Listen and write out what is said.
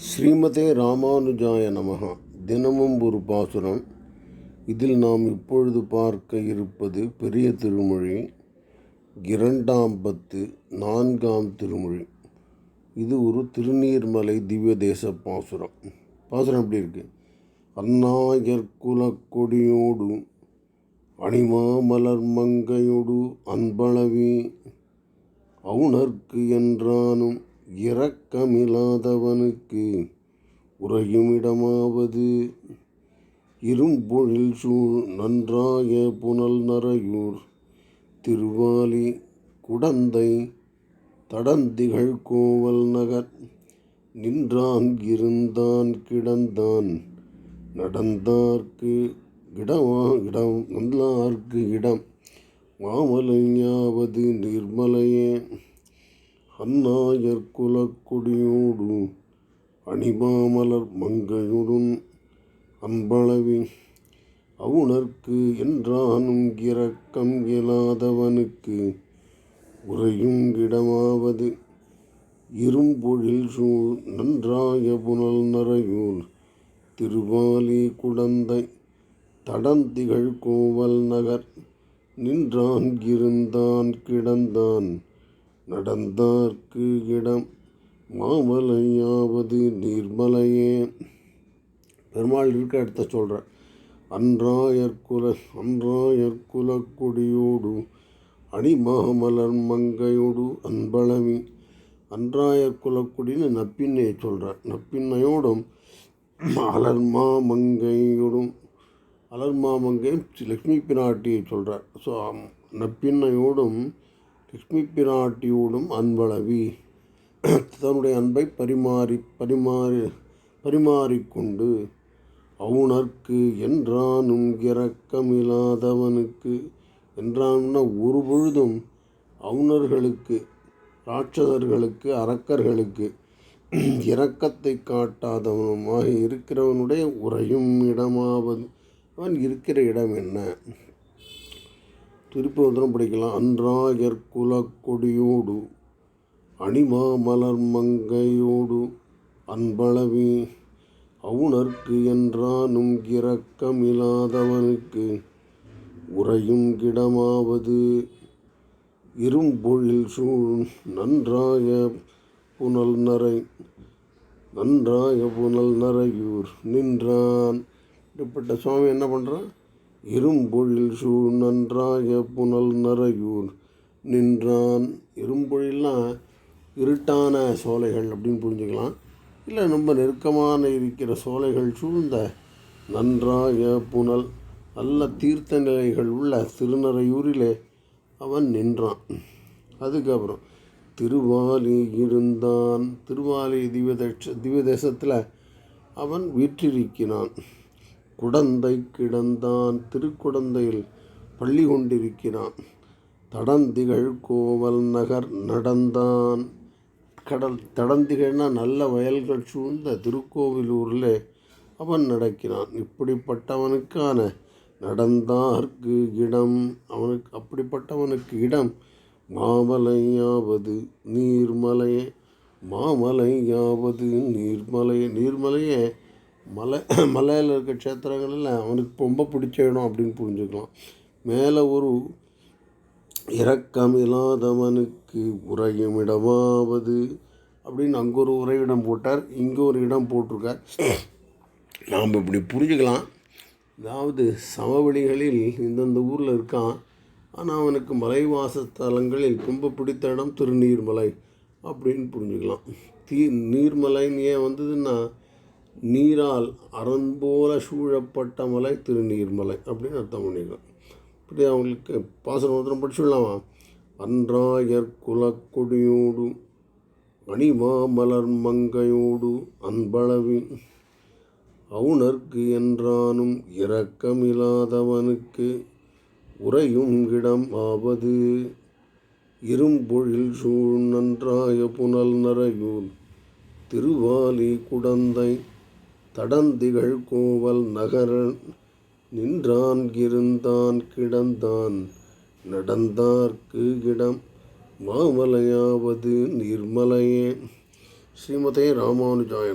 ஸ்ரீமதே ராமானுஜாய நமகா தினமும் ஒரு பாசுரம். இதில் நாம் இப்பொழுது பார்க்க இருப்பது பெரிய திருமொழி இரண்டாம் பத்து நான்காம் திருமொழி. இது ஒரு திருநீர்மலை திவ்ய தேச பாசுரம். பாசுரம் எப்படி இருக்கு? அந்நாயர் குலக்கொடியோடு அணிமாமலர் மங்கையோடு அன்பளவி அவுணர்க்கு என்றானும் இரக்கமில்லாதவனுக்கு உறையுமிடமாவது. இரும்பொழில் சூழ் நன்றாய புனல் நரையூர் திருவாலி குடந்தை தடந்திகள் கோவல் நகர் நின்றான் இருந்தான் கிடந்தான் நடந்தார்க்கு இடமா இடம் நல்லார்க்கு இடம். மாமலையாவது நிர்மலையே அந்நாயர் குலக்கொடியோடு அணிமாமலர் மங்கையுடன் அம்பளவி அவுணர்க்கு என்றானும் இரக்கம் இயலாதவனுக்கு உறையும் இடமாவது இரும்பொழில் சூழ் நன்றாய புனல் நரையூர் திருவாலி குடந்தை தடந்திகள் கோவல் நகர் நின்றான் இருந்தான் கிடந்தான் நடந்தார்க்கு இடம் மாமலையாவது நீர்மலையே. பெருமாள் இருக்க இடத்த சொல்கிறேன் அன்றாயற்குல அன்றாயற்குல கொடியோடு அணிமாமலர் மங்கையோடு அன்பளவி அன்றாயற்குலக்குடின்னு நப்பின்னையை சொல்கிறார் நப்பின்னையோடும் அலர்மா மங்கையோடும் அலர்மா மங்கையும் லக்ஷ்மி பிராட்டியை சொல்கிறார் ஸோ நப்பின்னையோடும் லக்ஷ்மி பிராட்டியோடும் அன்பளவி. தன்னுடைய அன்பை பரிமாறி பரிமாறி பரிமாறிக்கொண்டு அவுணர்க்கு என்றானும் இரக்கமில்லாதவனுக்கு என்றான்னா ஒரு பொழுதும் அவுணர்களுக்கு ராட்சதர்களுக்கு அரக்கர்களுக்கு இரக்கத்தை காட்டாதவனுமாக இருக்கிறவனுடைய உறையும் இடமாவது அவன் இருக்கிற இடம் என்ன? திருப்பதிரம் படிக்கலாம். அன்றாயர் குலக்கொடியோடு அணிமா மலர் மங்கையோடு அன்பளவி அவுணர்க்கு என்றானும் இரக்கமில்லாதவனுக்கு உறையும் கிடமாவது இரும்பொழில் சூழ் நன்றாய புனல் நரை நன்றாய புனல் நரையூர் நின்றான். இப்படிப்பட்ட சுவாமி என்ன பண்ணுறான் இரும்பொழில் சூழ் நன்றாய புனல் நரையூர் நின்றான். இரும்பொழில்னால் இருட்டான சோலைகள் அப்படின்னு புரிஞ்சுக்கலாம். இல்லை ரொம்ப நெருக்கமான இருக்கிற சோலைகள் சூழ்ந்த நன்றாய புனல் நல்ல தீர்த்த நிலைகள் உள்ள திருநறையூரிலே அவன் நின்றான். அதுக்கப்புறம் திருவாலி இருந்தான். திருவாலி திவ்ய திவ்ய தேசத்தில் அவன் வீற்றிருக்கிறான். குடந்தை கிடந்தான் திருக்குடந்தையில் பள்ளி கொண்டிருக்கிறான். தடந்திகள் கோவல் நகர் நடந்தான். கடல் தடந்திகள்னா நல்ல வயல்கள் சூழ்ந்த திருக்கோவிலூரில் அவன் நடக்கிறான். இப்படிப்பட்டவனுக்கான நடந்தார்க்கு இடம் அவனுக்கு அப்படிப்பட்டவனுக்கு இடம் மாமலையாவது நீர்மலையே மாமலையாவது நீர்மலையே நீர்மலையே மலை மலையில் இருக்க க்ஷேத்திரங்களில் அவனுக்கு ரொம்ப பிடிச்ச இடம் அப்படின்னு புரிஞ்சுக்கலாம். மேலே ஒரு இரக்கமில்லாதவனுக்கு உறையும் இடமாவது அப்படின்னு அங்கே ஒரு உறைவிடம் போட்டார். இங்கே ஒரு இடம் போட்டிருக்கார். நாம் இப்படி புரிஞ்சுக்கலாம். அதாவது சமவெளிகளில் இந்தந்த ஊரில் இருக்கான். ஆனால் அவனுக்கு மலைவாசத்தலங்களில் ரொம்ப பிடித்த இடம் திருநீர்மலை அப்படின்னு புரிஞ்சுக்கலாம். தீ நீர்மலைன்னு ஏன் வந்ததுன்னா நீரால் அறன்போல சூழப்பட்ட மலை திருநீர்மலை அப்படின்னு அர்த்தம் பண்ணிக்கலாம் இப்படி அவங்களுக்கு பாசன ஒருத்தரம் படிச்சுடலாமா? அன்றாயர் குலக்கொடியோடு அணிமா மலர் மங்கையோடு அன்பளவின் அவுணர்க்கு என்றானும் இரக்கமில்லாதவனுக்கு உறையும் இடம் ஆவது. இரும்பொழில் சூழ் நன்றாய புனல் நரையூர் திருவாலி குடந்தை தடந்திகள் கோவல் நகரன் நின்றான்கிருந்தான் கிடந்தான். நடந்தார்க்கு இடம் மாமலையாவது நிர்மலையே. ஸ்ரீமதே ராமானுஜாய